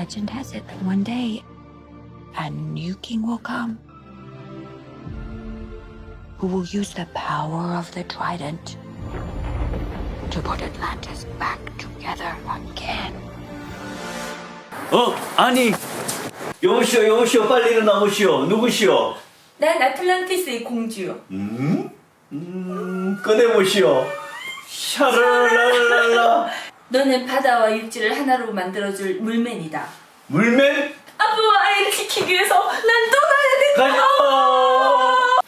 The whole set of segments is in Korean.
legend has it that one day a new king will come who will use the power of the trident to put Atlantis back together again. 어? 아니! 여보시오, 여보시오, 빨리 일어나보시오. 누구시오? 난 아틀란티스의 공주요. 음? 음, 꺼내보시오. 샤랄랄랄라. 너는 바다와 육지를 하나로 만들어줄 물맨이다. 물맨? 아빠와 아이를 지키기 위해서 난 떠나야 된다. 가요!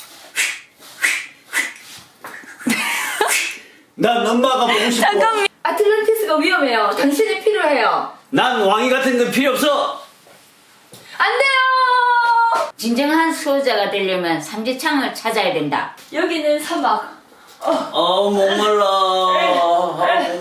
난 엄마가 보고 싶어. 잠깐만. 아틀란티스가 위험해요. 당신이 필요해요. 난 왕이 같은 건 필요 없어. 안 돼요. 진정한 수호자가 되려면 삼지창을 찾아야 된다. 여기는 사막. 어, 아 목말라. 아,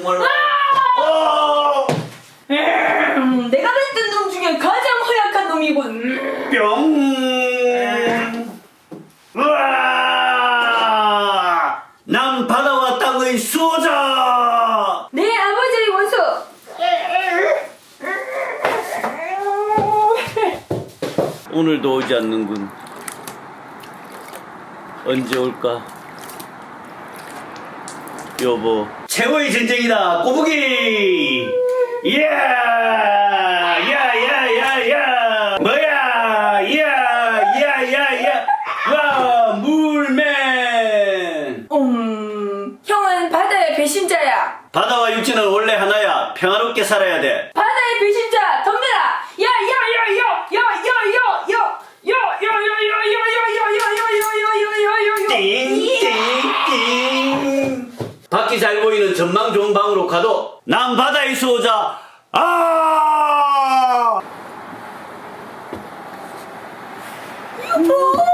원수자! 내 네, 아버지의 원수! 오늘도 오지 않는군. 언제 올까? 여보. 최고의 전쟁이다! 꼬부기! 예! 정치는 원래 하나야. 평화롭게 살아야 돼. 바다의 배신자 덤벼라. 띵띵띵. 밖이 잘 보이는 전망 좋은 방으로 가도 난 바다에 쏘자. 아! 여보.